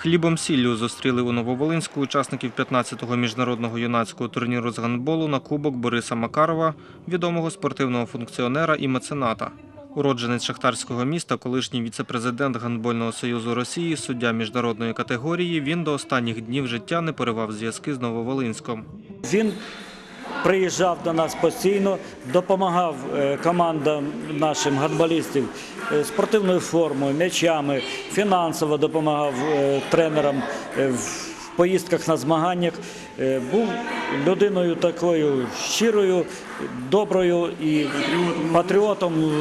Хлібом сіллю зустріли у Нововолинську учасників 15-го міжнародного юнацького турніру з гандболу на кубок Бориса Макарова, відомого спортивного функціонера і мецената. Уродженець шахтарського міста, колишній віцепрезидент Гандбольного союзу Росії, суддя міжнародної категорії, він до останніх днів життя не поривав зв'язки з Нововолинськом. Він приїжджав до нас постійно, допомагав е, командам нашим гандболістів е, спортивною формою, м'ячами, фінансово допомагав е, тренерам в поїздках на змаганнях. Був людиною такою щирою, доброю і патріотом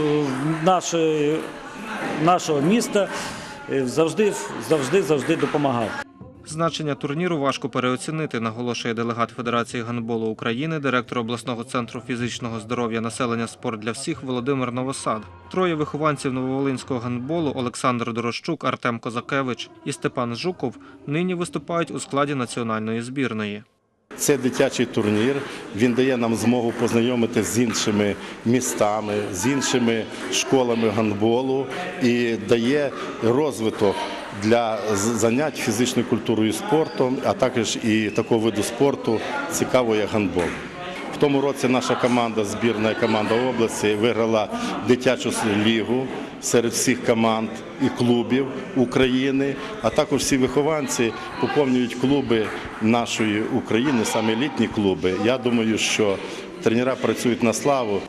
нашого міста. Завжди, завжди, завжди допомагав. Значення турніру важко переоцінити, наголошує делегат Федерації гандболу України, директор обласного центру фізичного здоров'я населення спорт для всіх Володимир Новосад. Троє вихованців нововолинського гандболу Олександр Дорощук, Артем Козакевич і Степан Жуков нині виступають у складі національної збірної. Це дитячий турнір. Він дає нам змогу познайомити з іншими містами, з іншими школами гандболу і дає розвиток для занять фізичною культурою і спортом, а також і такого виду спорту цікавого як гандбол. В тому році наша команда, збірна команда області, виграла дитячу лігу серед всіх команд і клубів України, а також всі вихованці поповнюють клуби нашої України, саме елітні клуби. Я думаю, що тренера працюють на славу.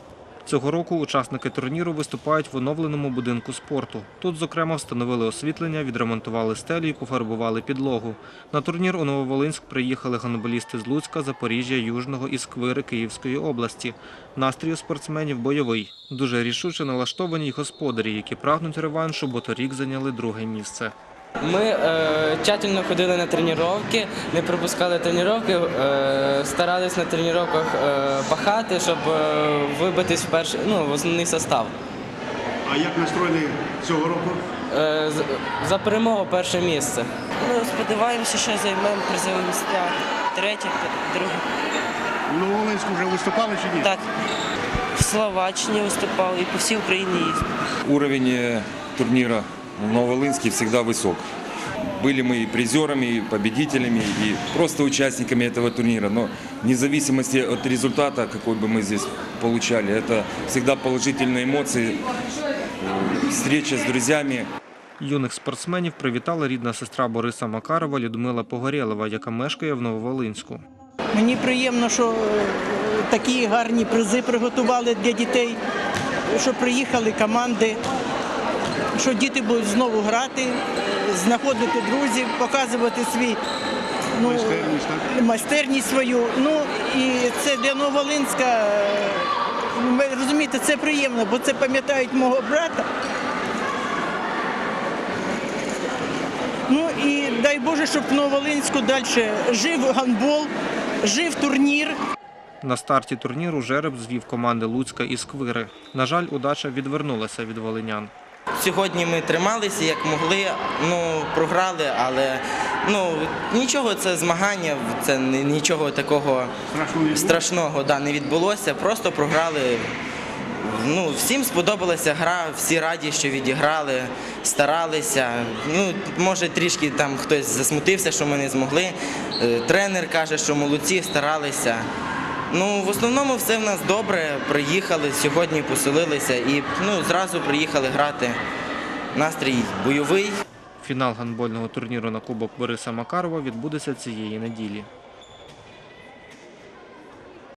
Цього року учасники турніру виступають в оновленому будинку спорту. Тут, зокрема, встановили освітлення, відремонтували стелю і пофарбували підлогу. На турнір у Нововолинськ приїхали гандболісти з Луцька, Запоріжжя, Южного і Сквири Київської області. Настрій у спортсменів бойовий. Дуже рішуче налаштовані й господарі, які прагнуть реваншу, бо торік зайняли друге місце. Ми е, тщательно ходили на тренування, не пропускали тренування, е, старались на тренуваннях е, пахати, щоб е, вибитись в перший, ну, в основний состав. А як настроєний цього року? Е, за перемогу перше місце. Ну, сподіваємося, що займемо призові місця. Третє, друге. В Нововолинську вже виступали чи ні? Так. В Словаччині виступав і по всій Україні їздив. Уровень э, турнира в Новолынске всегда высок. Были мы и призерами, и победителями, и просто участниками этого турнира. Но вне зависимости от результата, какой бы мы здесь получали, это всегда положительные эмоции, э, встреча с друзьями. Юних спортсменів привітала рідна сестра Бориса Макарова Людмила Погорєлова, яка мешкає в Нововолинську. Мені приємно, що е, такі гарні призи приготували для дітей, що приїхали команди, що діти будуть знову грати, знаходити друзів, показувати свій ну, Майстерність, майстерність свою. Ну і це для Новолинська, е, ви розумієте, це приємно, бо це пам'ятають мого брата. Ну і дай Боже, щоб в Новолинську далі жив гандбол, жив турнір. На старті турніру жереб звів команди Луцька і Сквири. На жаль, удача відвернулася від волинян. Сьогодні ми трималися як могли, ну програли, але ну нічого, це змагання, це нічого такого Страшно не було? страшного да, не відбулося, просто програли. Ну, всім сподобалася гра, всі раді, що відіграли, старалися. Ну, може, трішки там хтось засмутився, що ми не змогли. Е, Тренер каже, що молодці, старалися. Ну, в основному все в нас добре. Приїхали сьогодні, поселилися і ну, зразу приїхали грати. Настрій бойовий. Фінал гандбольного турніру на Кубок Бориса Макарова відбудеться цієї неділі.